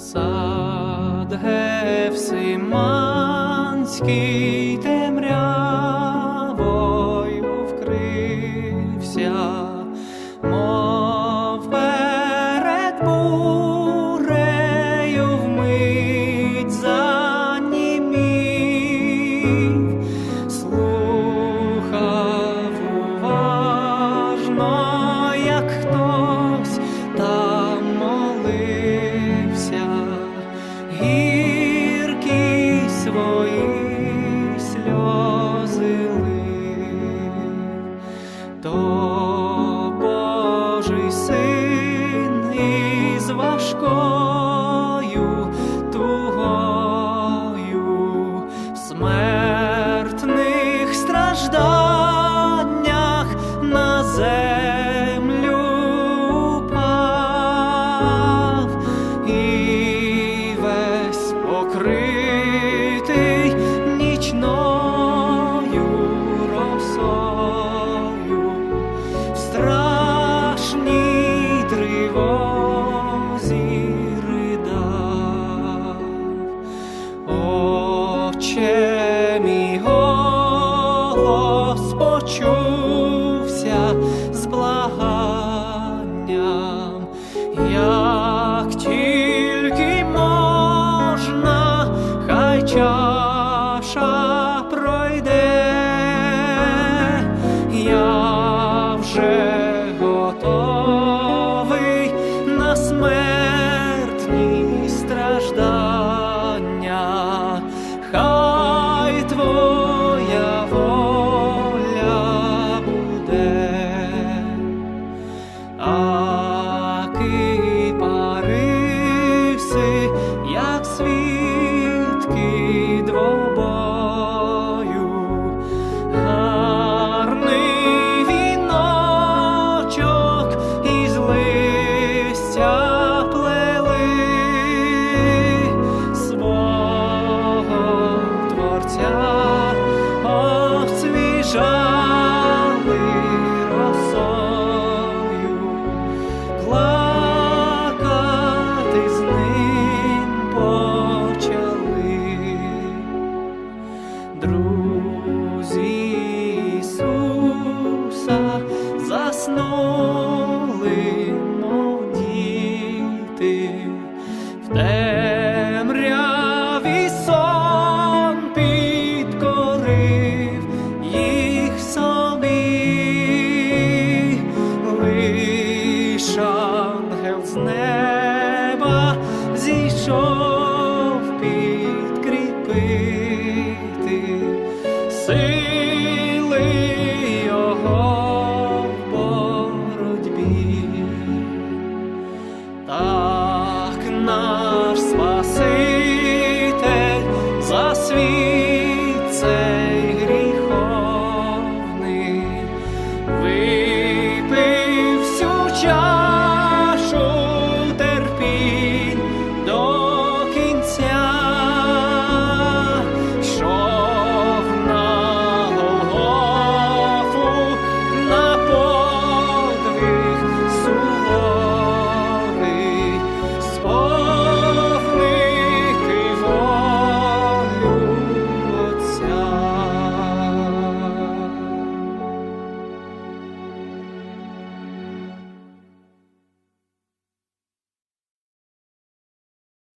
сад Гефсиманський темряв. То Божий син із важкою тугою в смертних стражданнях на землю страшній тривозі ридав. Отче мій. Твоя воля буде, а ки. ти в темряві сон підкорив їх собі, лиш ангел з неба зійшов.